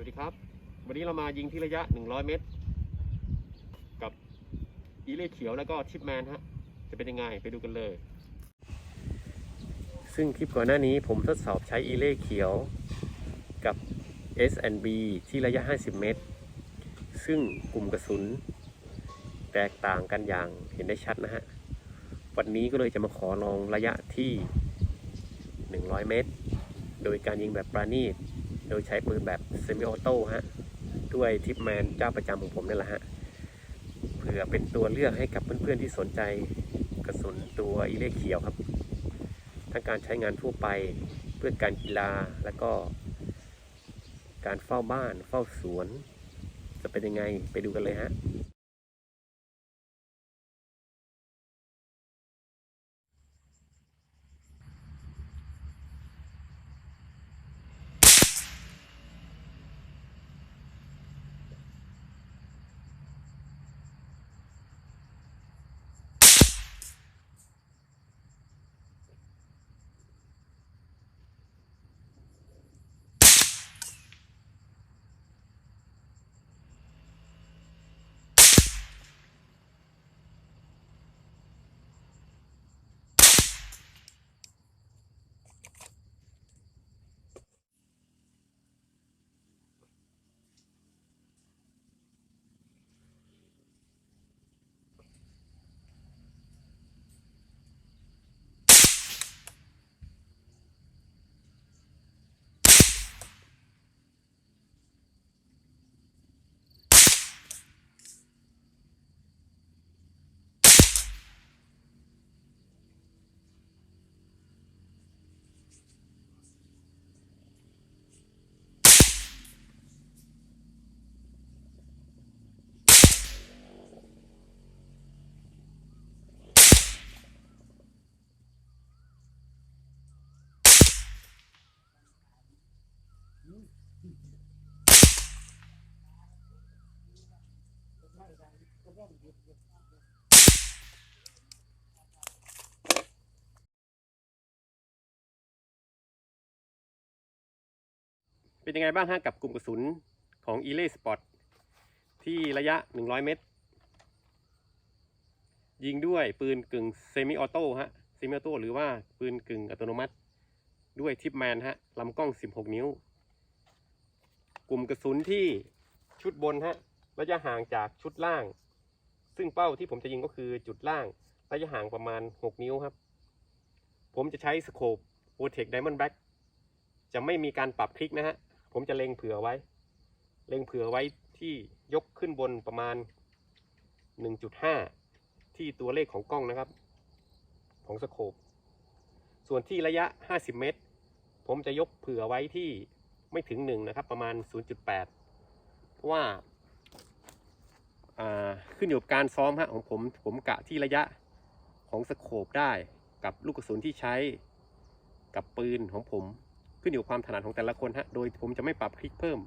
วัสดีครับ วันนี้เรามายิงที่ระยะ 100 เมตร กับอีเล่เขียวแล้วก็ชิปแมนฮะ จะเป็นยังไงไปดูกันเลย ซึ่งคลิปก่อนหน้านี้ผมทดสอบใช้อีเล่เขียวกับ S&B ที่ระยะ 50 เมตร ซึ่งกลุ่มกระสุน แตกต่างกันอย่างเห็นได้ชัดนะฮะ วันนี้ก็เลยจะมาขอลองระยะที่ 100 เมตร โดยการยิงแบบปราณีต โดยใช้ปืนแบบเซมิออโต้ฮะ ด้วยทิปแมนเจ้าประจำของผมนี่แหละฮะ เผื่อเป็นตัวเลือกให้กับเพื่อนๆที่สนใจกระสุนตัวอีเล็กเขียวครับ ทั้งการใช้งานทั่วไปเพื่อการกีฬาแล้วก็ การเฝ้าบ้านเฝ้าสวน จะเป็นยังไงไปดูกันเลยฮะ เป็นยังไงบ้างฮะกับกลุ่มกระสุนของ e l a Sport ที่ระยะ 100 เมตร ยิงด้วยปืนกึ่งเซมิออโต้ฮะเซมิออโต้หรือว่าปืนกึ่งอัตโนมัติ ด้วยทิปแมนฮะลำกล้อง 16 นิ้ว กลุ่มกระสุนที่ชุดบนฮะระยะห่างจากชุดล่าง ซึ่งเป้าที่ผมจะยิงก็คือจุดล่างระยะห่างประมาณ 6 นิ้วครับ ผมจะใช้สโคป o t e c Diamond Black จะไม่มีการปรับคลิกนะฮะ ผมจะเล็งเผื่อไว้ เล็งเผื่อไว้ที่ยกขึ้นบนประมาณ 1.5 ที่ตัวเลขของกล้องนะครับ ของสโคป ส่วนที่ระยะ 50 เมตร ผมจะยกเผื่อไว้ที่ ไม่ถึง1นะครับ ประมาณ 0.8เพราะว่าอ่าขึ้นอยู่กับการซ้อมฮะของผมผมกะที่ระยะของสโคปได้กับลูกกระสุนที่ใช้กับปืนของผมขึ้นอยู่ความถนัดของแต่ละคนฮะ โดยผมจะไม่ปรับคลิกเพิ่ม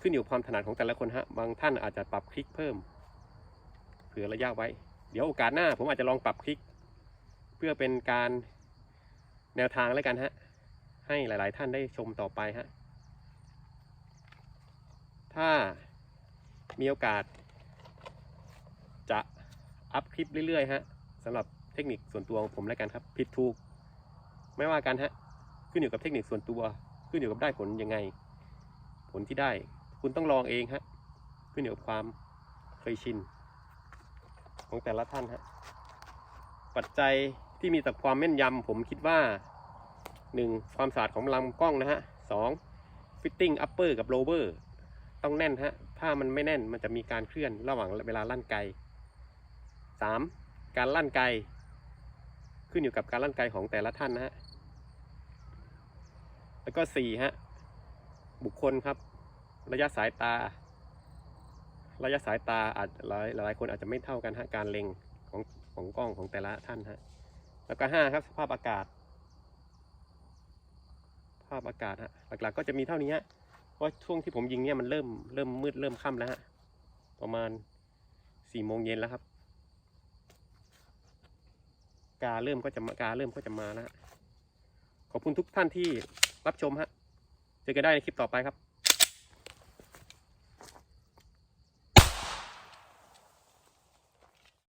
ขึ้นอยู่ความถนัดของแต่ละคนฮะ บางท่านอาจจะปรับคลิกเพิ่ม เผื่อระยะไว้ เดี๋ยวโอกาสหน้าผมอาจจะลองปรับคลิก เพื่อเป็นการแนวทางแล้วกันฮะ ให้หลาย ๆ ท่านได้ชมต่อไปฮะ ถ้ามีโอกาส จะอัพคลิปเรื่อย ๆ ฮะสำหรับเทคนิคส่วนตัวของผมแล้วกันครับ ผิดถูก ไม่ว่ากันฮะ ขึ้นอยู่กับเทคนิคส่วนตัว ขึ้นอยู่กับได้ผลยังไง ผลที่ได้ คุณต้องลองเองฮะ ขึ้นอยู่กับความเคยชินของแต่ละท่านฮะ ปัจจัยที่มีแต่ความแม่นยำผมคิดว่า 1. ความสะอาดของลำกล้องนะฮะ 2. fitting upper กับ lower ต้องแน่นฮะ ถ้ามันไม่แน่นมันจะมีการเคลื่อนระหว่างเวลาลั่นไกล 3. การลั่นไกล ขึ้นอยู่กับการลั่นไกลของแต่ละท่านนะฮะ แล้วก็สี่ฮะบุคคลครับ ระยะสายตา ระยะสายตาอาจหลายหลายคนอาจจะไม่เท่ากันฮะการเล็งของของกล้องของแต่ละท่านฮะแล้วก็ห้าครับสภาพอากาศ ภาพอากาศฮะหลักๆก็จะมีเท่านี้ฮะว่าช่วงที่ผมยิงเนี่ยมันเริ่มเริ่มมืดเริ่มค่ำแล้วฮะประมาณสี่โมงเย็นแล้วครับ กาเริ่มก็จะมากาเริ่มก็จะมาแล้วฮะขอบคุณทุกท่านที่รับชมฮะเจอกันได้ในคลิปต่อไปครับ